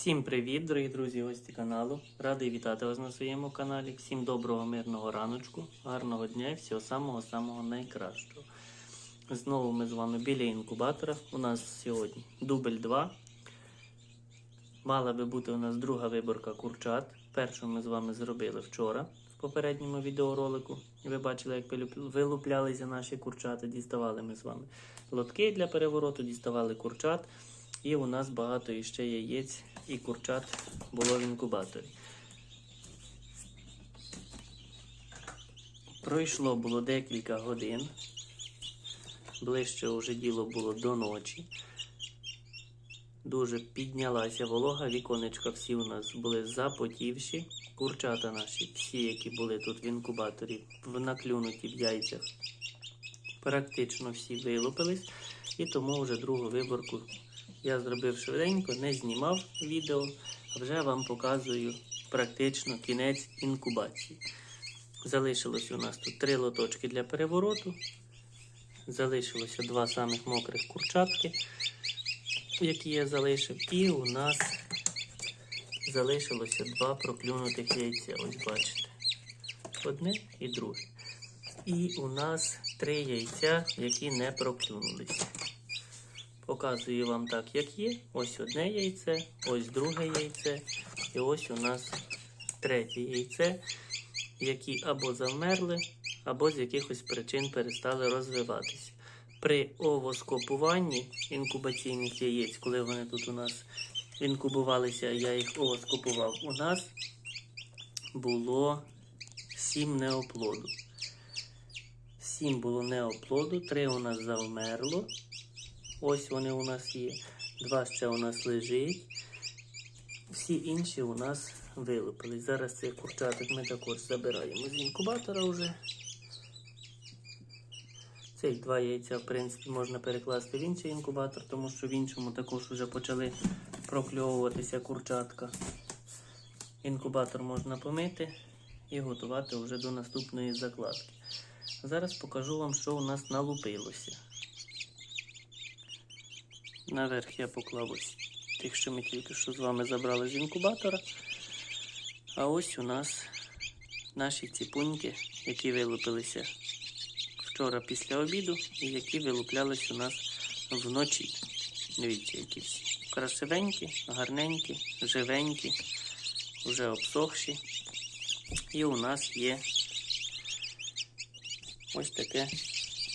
Всім привіт, дорогі друзі, гості каналу. Радий вітати вас на своєму каналі. Всім доброго, мирного раночку, гарного дня і всього самого-самого найкращого. Знову ми з вами біля інкубатора. У нас сьогодні дубль 2. Мала би бути у нас друга виборка курчат. Першу ми з вами зробили вчора в попередньому відеоролику. Ви бачили, як вилуплялися наші курчата. Діставали ми з вами лотки для перевороту, діставали курчат. І у нас багато іще яєць і курчат було в інкубаторі. Пройшло було декілька годин. Ближче вже діло було до ночі. Дуже піднялася волога, віконечка всі у нас були запотівші. Курчата наші, всі, які були тут в інкубаторі, в наклюнуті в яйцях, практично всі вилупились. І тому вже другу виборку я зробив швиденько, не знімав відео, а вже вам показую практично кінець інкубації. Залишилось у нас тут три лоточки для перевороту. Залишилося два самих мокрих курчатки, які я залишив. І у нас залишилося два проклюнутих яйця. Ось бачите. Одне і друге. І у нас три яйця, які не проклюнулися. Показую вам так, як є. Ось одне яйце, ось друге яйце, і ось у нас третє яйце, які або завмерли, або з якихось причин перестали розвиватися. При овоскопуванні інкубаційних яєць, коли вони тут у нас інкубувалися, я їх овоскопував, у нас було 7 неоплоду. 7 було неоплоду, 3 у нас завмерло. Ось вони у нас є. Два ще у нас лежить. Всі інші у нас вилупились. Зараз цей курчатик ми також забираємо з інкубатора вже. Цих два яйця, в принципі, можна перекласти в інший інкубатор, тому що в іншому також вже почали прокльовуватися курчатка. Інкубатор можна помити і готувати вже до наступної закладки. Зараз покажу вам, що у нас налупилося. Наверх я поклав ось тих, що ми тільки що з вами забрали з інкубатора. А ось у нас наші ціпуньки, які вилупилися вчора після обіду і які вилуплялись у нас вночі. Дивіться, які всі. Красивенькі, гарненькі, живенькі, вже обсохші. І у нас є ось таке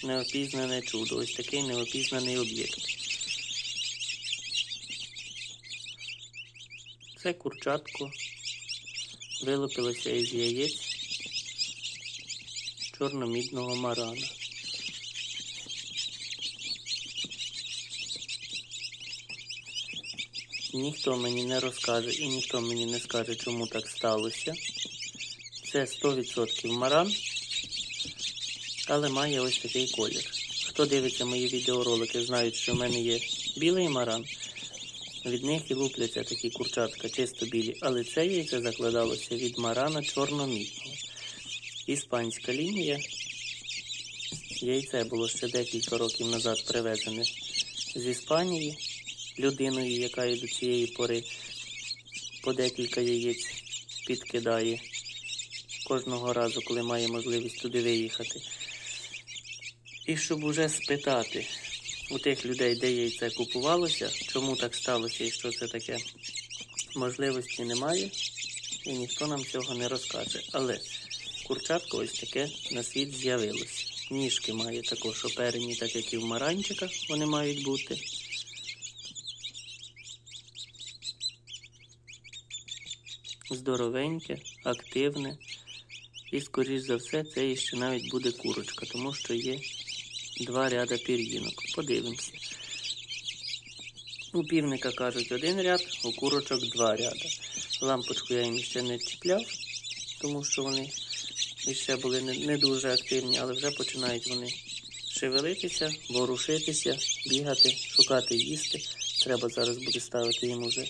неопізнане чудо, ось такий неопізнаний об'єкт. Це курчатко вилупилося із яєць чорномідного марана. Ніхто мені не розкаже і ніхто мені не скаже, чому так сталося. Це 100% маран, але має ось такий колір. Хто дивиться мої відеоролики, знають, що в мене є білий маран. Від них і лупляться такі курчатка, чисто білі, але це яйце закладалося від марана чорномітного. Іспанська лінія. Яйце було ще декілька років назад привезене з Іспанії людиною, яка і до цієї пори по декілька яєць підкидає кожного разу, коли має можливість туди виїхати. І щоб уже спитати, у тих людей, де яйце купувалося, чому так сталося і що це таке, можливості немає, і ніхто нам цього не розкаже. Але курчатко ось таке на світ з'явилося. Ніжки має також оперені, так як і в маранчиках вони мають бути. Здоровеньке, активне. І, скоріш за все, це ще навіть буде курочка, тому що є два ряда пір'їнок. Подивимося. У півника кажуть один ряд, у курочок два ряда. Лампочку я їм ще не чіпляв, тому що вони ще були не дуже активні, але вже починають вони шевелитися, ворушитися, бігати, шукати їсти. Треба зараз буде ставити їм уже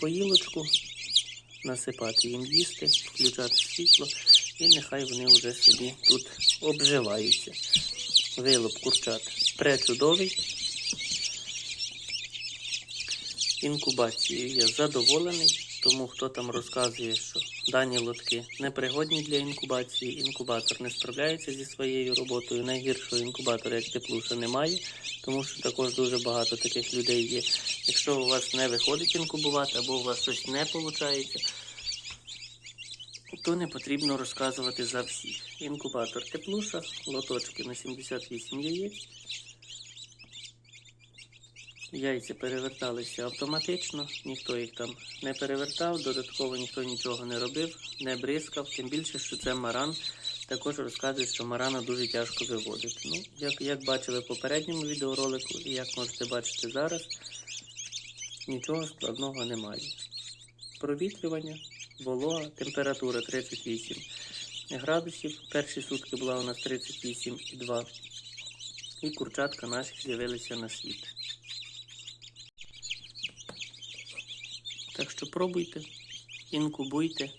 поїлочку, насипати їм їсти, включати світло, і нехай вони вже собі тут обживаються. Вилоб курчат пречудовий. інкубацією я задоволений, тому хто там розказує, що дані лотки непригодні для інкубації, інкубатор не справляється зі своєю роботою. Найгіршого інкубатора, як теплуша, немає, тому що також дуже багато таких людей є. Якщо у вас не виходить інкубувати або у вас щось не виходить, то не потрібно розказувати за всіх. Інкубатор теплуша, лоточки на 78 яєць. Яйця переверталися автоматично, ніхто їх там не перевертав, додатково ніхто нічого не робив, не бризкав, тим більше, що це маран. Також розказують, що марана дуже тяжко виводити. Ну, як, як бачили в попередньому відеоролику, і як можете бачити зараз, нічого складного немає. Провітрювання, волога, температура 38 градусів. Перші сутки була у нас 38,2. І курчатка наші з'явилися на світ. Так що пробуйте, інкубуйте,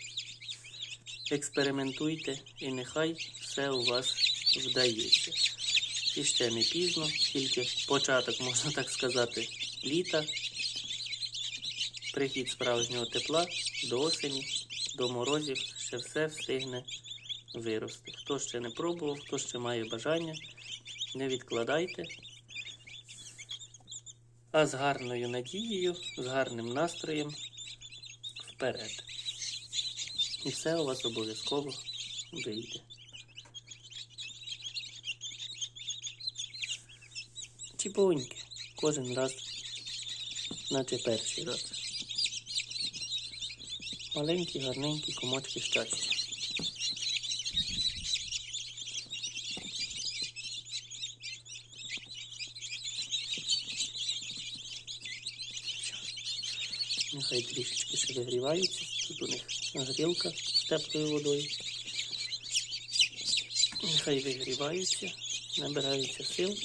експериментуйте і нехай все у вас вдається. І ще не пізно, тільки початок, можна так сказати, літа, прихід справжнього тепла до осені, до морозів, ще все встигне вирости. Хто ще не пробував, хто ще має бажання, не відкладайте. А з гарною надією, з гарним настроєм вперед. І все у вас обов'язково вийде. Чіпоньки. Кожен раз, наче перший раз. Маленькі, гарненькі комочки щастя. Нехай трішечки ще вигріваються. Тут у них грілка з теплою водою. Нехай вигріваються, набираються сил.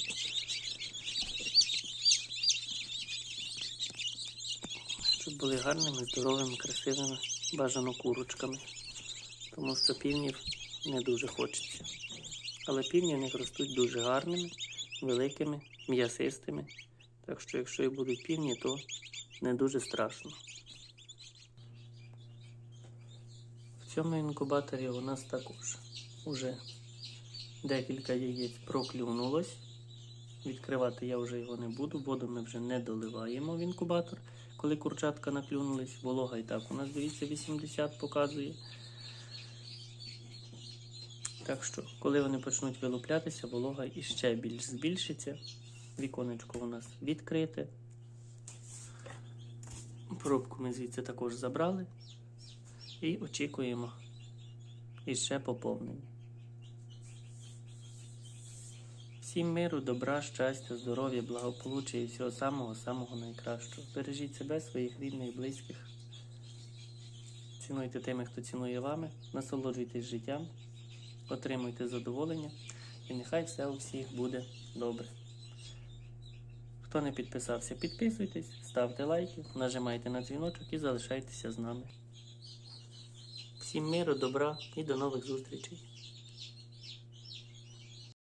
Щоб були гарними, здоровими, красивими, бажано курочками. Тому що півнів не дуже хочеться. Але півні в них ростуть дуже гарними, великими, м'ясистими. Так що, якщо і будуть півні, то не дуже страшно. В цьому інкубаторі у нас також уже декілька яєць проклюнулось. Відкривати я вже його не буду, воду ми вже не доливаємо в інкубатор, коли курчатка наклюнулись. Волога і так у нас, дивіться, 80 показує. Так що, коли вони почнуть вилуплятися, волога іще більш збільшиться. Віконечко у нас відкрите. Пробку ми звідси також забрали. І очікуємо іще поповнення. Всім миру, добра, щастя, здоров'я, благополуччя і всього самого-самого найкращого. Бережіть себе, своїх рідних, близьких. Цінуйте тими, хто цінує вами, насолоджуйтесь життям, отримуйте задоволення і нехай все у всіх буде добре. Хто не підписався, підписуйтесь, ставте лайки, нажимайте на дзвіночок і залишайтеся з нами. Всім миру, добра і до нових зустрічей.